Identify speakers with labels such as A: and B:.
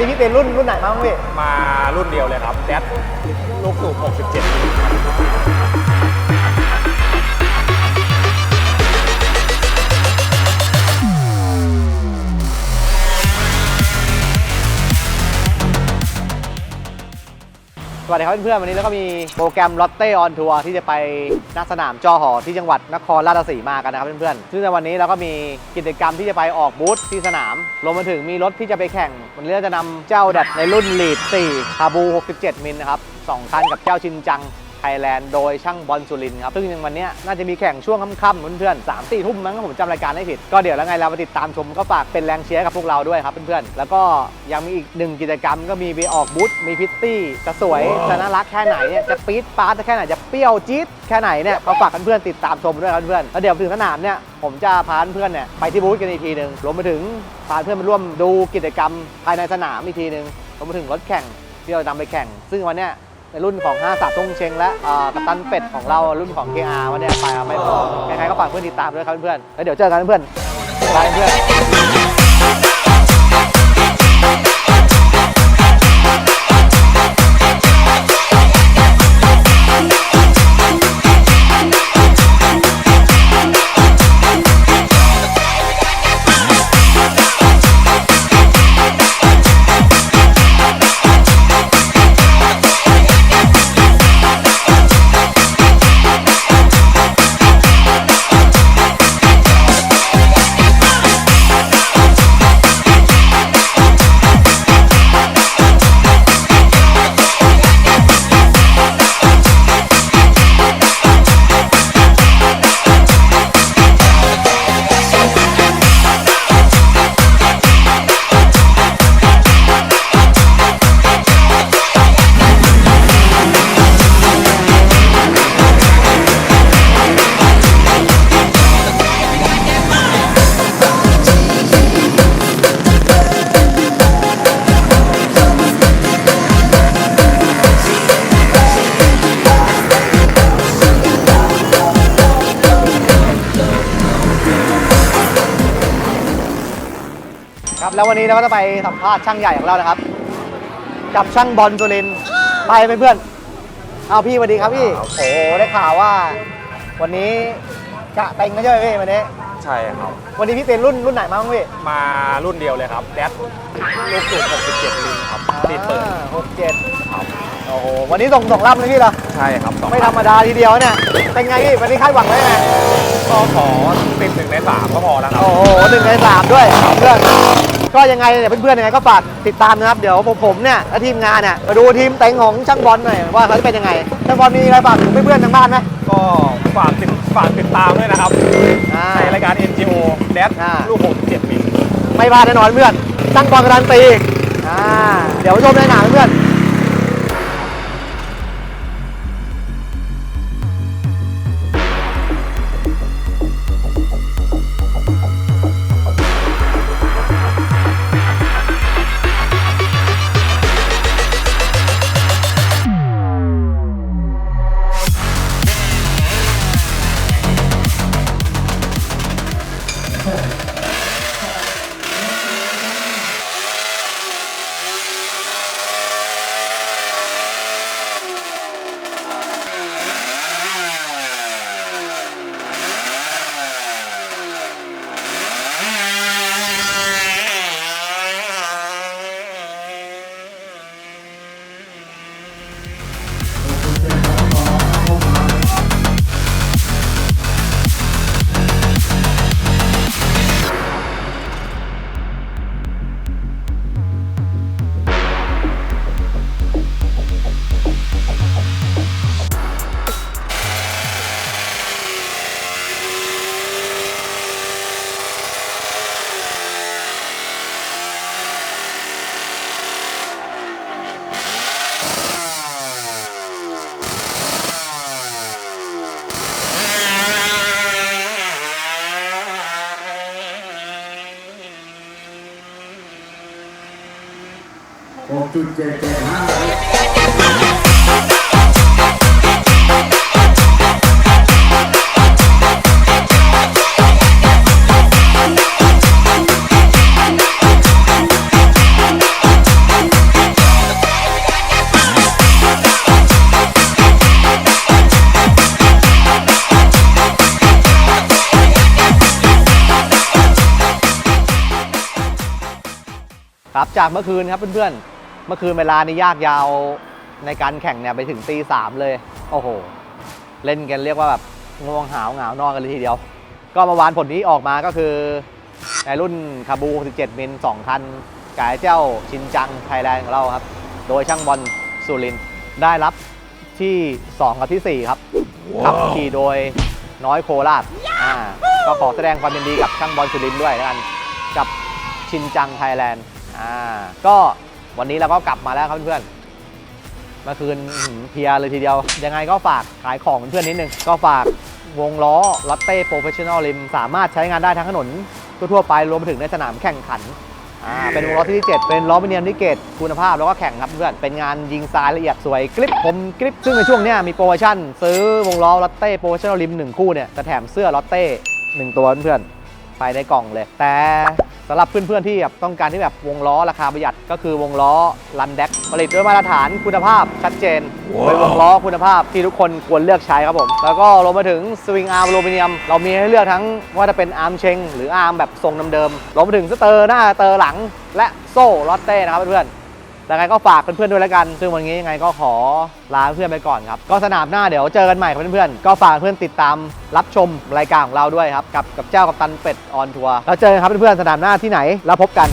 A: วันนี้พี่เป็นรุ่นรุ่นไหนบ้างพี่
B: มารุ่นเดียวเลยครับแดดลูกสูบ67
A: สวัสดีครับเพื่อนๆวันนี้แล้วก็มีโปรแกรมลอตเต้ออนทัวร์ที่จะไปนักสนามจอหอที่จังหวัดนครราชสีมากันนะครับเพื่อนๆซึ่งในวันนี้เราก็มีกิจกรรมที่จะไปออกบูธที่สนามรวมไปถึงมีรถที่จะไปแข่ง วันนี้เราจะนำเจ้าดัดในรุ่นลีด4คาบู 67 มิลนะครับสองคันกับเจ้าชินจัง ไทยแลนด์โดยช่างบอลสุรินทร์ครับ ซึ่งในวันเนี้ยน่าจะมีแข่งช่วงค่ำๆเพื่อนๆสามสี่ทุ่มมั้งถ้าผมจำรายการไม่ผิด ก็เดี๋ยวแล้วไงเรามาติดตามชมก็ฝากเป็นแรงเชียร์กับพวกเราด้วยครับเพื่อนๆ แล้วก็ยังมีอีกหนึ่งกิจกรรมก็มีไปออกบูธมีพิตตี้จะสวยจะน่ารักแค่ไหนเนี่ยจะปี๊ดปาร์ตแค่ไหนจะเปรี้ยวจี๊ดแค่ไหนเนี่ยก็ฝากเพื่อนๆติดตามชมด้วยครับเพื่อนๆแล้วเดี๋ยวถึงสนามเนี่ยผมจะพาเพื่อนๆเนี่ยไปที่บูธกันอีกทีหนึ่งรวมไปถึงพาเพื่อนมาร่วมดูกิจกรรมภายในสนามอีกทีหนึ่งรวมไปถึงรถแข่งที่เรานำไปแข่ง ซึ่งวันเนี้ย ในรุ่นของ5 3ทงเชงและกัปตันเป็ดของเรารุ่นของ KR ว่าเนี่ยไปไม่พอใครๆก็ฝากเพื่อนติดตามด้วยครับเพื่อนๆแล้วเดี๋ยวเจอกันเพื่อนๆบายเพื่อน ครับ แล้ววันนี้เราก็จะไปสัมภาษณ์ช่างใหญ่ของเรานะครับ กับช่างบอลสุรินทร์ไปไหมเพื่อน เอาพี่สวัสดีครับพี่โอ้โหได้ข่าวว่า วันนี้กะเต็งก็ใช่ไหมพี่วันนี้
B: ใช่ครับ
A: วันนี้พี่เป็นรุ่นรุ่นไหนบ้างพี่
B: มารุ่นเดียวเลยครับแดดลูกสูบ67มิลครับติดเปิด
A: หกเจ็ด
B: ครับ
A: โอ้โหวันนี้ส่งส่งรับเลยพี่เหรอ
B: ใช่ครับสอง
A: ไม่ธรรมดาทีเดียวเนี่ย เป็นไงพี่ วันนี้คาดหวังไว้ไง
B: ก็ขอติดหนึ่งในสามก็พอแล้วครับ
A: โอ้โหหนึ่งในสามด้วยเพื่อน ก็ยังไงเนี่ยเพื่อนๆยังไงก็ฝากติดตามนะครับเดี๋ยวผมผมเนี่ยและทีมงานเนี่ยมาดูทีมเต็งของช่างบอลหน่อยว่าเขาจะเป็นยังไงช่างบอลมีอะไรฝากถึงเพื่อนๆทางบ้านไหม
B: ก็ฝากติดฝากติดตามด้วยนะครับ
A: อ่า
B: ในรายการ NGO แดด
A: อ่า
B: ลูก67มิล
A: ไม่พลาดแน่นอนเพื่อนช่างบอลการันตีอ่าเดี๋ยวชมในหนังเพื่อน
C: หกจุดเจ็ดเจ็ดห้า
A: ครับจากเมื่อคืนครับเพื่อนๆ เมื่อคืนเวลานี่ยากยาวในการแข่งเนี่ยไปถึงตีสามเลย โอ้โห เล่นกันเรียกว่าแบบง่วงหาวเหงานอนกันเลยทีเดียว ก็เมื่อวานผลที่ออกมาก็คือในรุ่นคาบู 67มิล2คันกายเจ้าชินจังไทยแลนด์ของเราครับ โดยช่างบอลสุรินทร์ได้รับที่ 2 กับที่ 4 ครับ ขับขี่โดยน้อยโคราชอ่าก็ขอแสดงความยินดีกับช่างบอลสุรินทร์ด้วยแล้วกัน กับชินจังไทยแลนด์ อ่าก็วันนี้เราก็กลับมาแล้วครับเพื่อนๆเมื่อคืนอื้อหือเพลียเลยทีเดียว ยังไงก็ฝากขายของเพื่อนๆนิดนึง ก็ฝากวงล้อลอตเต้โปรเฟชชั่นอลริมสามารถใช้งานได้ทั้งถนนทั่วๆไปรวมไปถึงในสนามแข่งขันอ่าเป็นวงล้อที่ 7 เป็นล้อมิเนียมนิเกตคุณภาพแล้วก็แข่งครับเพื่อน เป็นงานยิงทรายละเอียดสวยกริปคมกริป ซึ่งในช่วงเนี้ยมีโปรโมชั่น ซื้อวงล้อลอตเต้โปรเฟชชั่นอลริมหนึ่งคู่เนี่ยจะแถมเสื้อลอตเต้หนึ่งตัวเพื่อนๆไปในกล่องเลย แต่ สำหรับเพื่อนๆที่แบบต้องการที่แบบวงล้อราคาประหยัดก็คือวงล้อลันแดกผลิตด้วยมาตรฐานคุณภาพชัดเจนเป็นวงล้อคุณภาพที่ทุกคนควรเลือกใช้ครับผม แล้วก็รวมไปถึงสวิงอาร์มอลูมิเนียม เรามีให้เลือกทั้งว่าจะเป็นอาร์มเชงหรืออาร์มแบบทรงเดิมๆรวมไปถึงสเตอร์หน้าสเตอร์หลัง และโซ่ลอตเต้นะครับเพื่อนๆ ยังไงก็ฝากเพื่อนๆด้วยแล้วกัน ซึ่งวันนี้ยังไงก็ขอลาเพื่อนไปก่อนครับ ก็สนามหน้าเดี๋ยวเจอกันใหม่ครับเพื่อนๆ ก็ฝากเพื่อนติดตามรับชมรายการของเราด้วยครับ กับกับเจ้ากับตันเป็ดออนทัวร์ แล้วเจอกันครับเพื่อนๆ สนามหน้าที่ไหน แล้วพบกัน